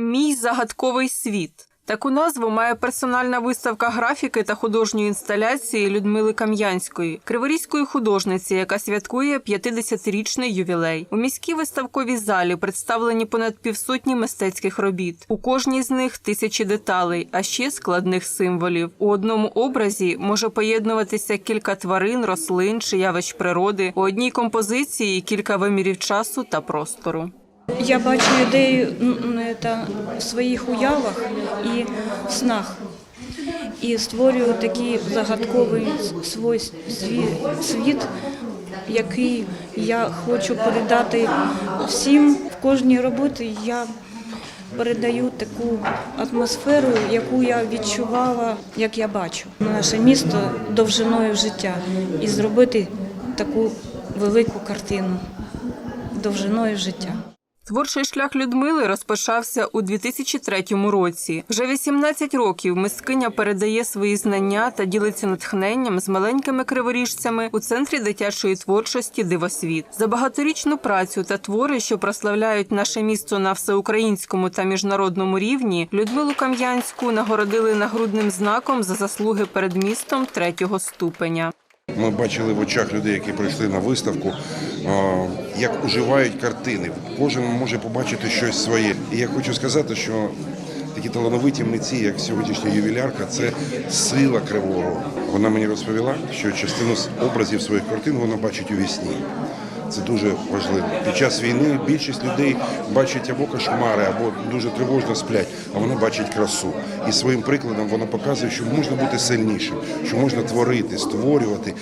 Мій загадковий світ. Таку назву має персональна виставка графіки та художньої інсталяції Людмили Кам'янської, криворізької художниці, яка святкує 50-річний ювілей. У міській виставковій залі представлені понад півсотні мистецьких робіт. У кожній з них тисячі деталей, а ще складних символів. У одному образі може поєднуватися кілька тварин, рослин чи явищ природи. У одній композиції кілька вимірів часу та простору. Я бачу м, та, в своїх уявах і в снах. І створюю такий загадковий свій сві- світ, який я хочу передати всім. В кожній роботі я передаю таку атмосферу, яку я відчувала, як я бачу. Наше місто довжиною життя і зробити таку велику картину довжиною життя. Творчий шлях Людмили розпочався у 2003 році. Вже 18 років мисткиня передає свої знання та ділиться натхненням з маленькими криворіжцями у центрі дитячої творчості Дивосвіт. За багаторічну працю та твори, що прославляють наше місто на всеукраїнському та міжнародному рівні, Людмилу Кам'янську нагородили нагрудним знаком за заслуги перед містом третього ступеня. Ми бачили в очах людей, які прийшли на виставку, як уживають картини. Кожен може побачити щось своє. І я хочу сказати, що такі талановиті митці, як сьогоднішня ювілярка, це сила Кривого Рогу. Вона мені розповіла, що частину образів своїх картин вона бачить у вісні. Це дуже важливо. Під час війни більшість людей бачать або кошмари, або дуже тривожно сплять, а вона бачить красу. І своїм прикладом вона показує, що можна бути сильнішим, що можна творити, створювати,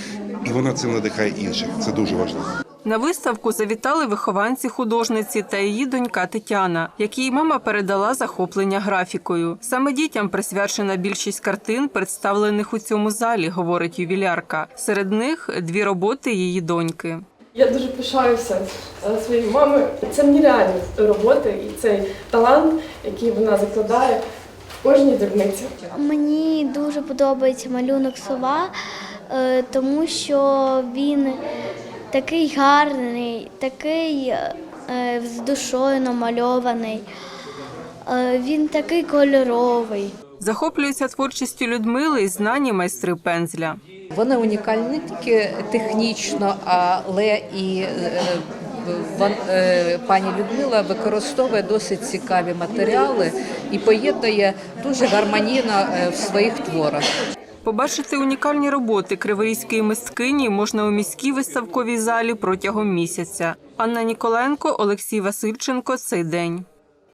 і вона цим надихає інших. Це дуже важливо. На виставку завітали вихованці художниці та її донька Тетяна, якій мама передала захоплення графікою. Саме дітям присвячена більшість картин, представлених у цьому залі, говорить ювілярка. Серед них дві роботи її доньки. Я дуже пишаюся е, своєю мамою. Це нереальні роботи і цей талант, який вона закладає в кожній дрібниці. Мені дуже подобається малюнок сова, е, тому що він такий гарний, такий е, з душою намальований. Він такий кольоровий. Захоплюються творчістю Людмили і знані майстри пензля. Вона унікальна не тільки технічно, але і е, е, пані Людмила використовує досить цікаві матеріали і поєднує дуже гармонійно е, в своїх творах. Побачити унікальні роботи криворізької мисткині можна у міській виставковій залі протягом місяця. Анна Ніколенко, Олексій Васильченко. Цей день.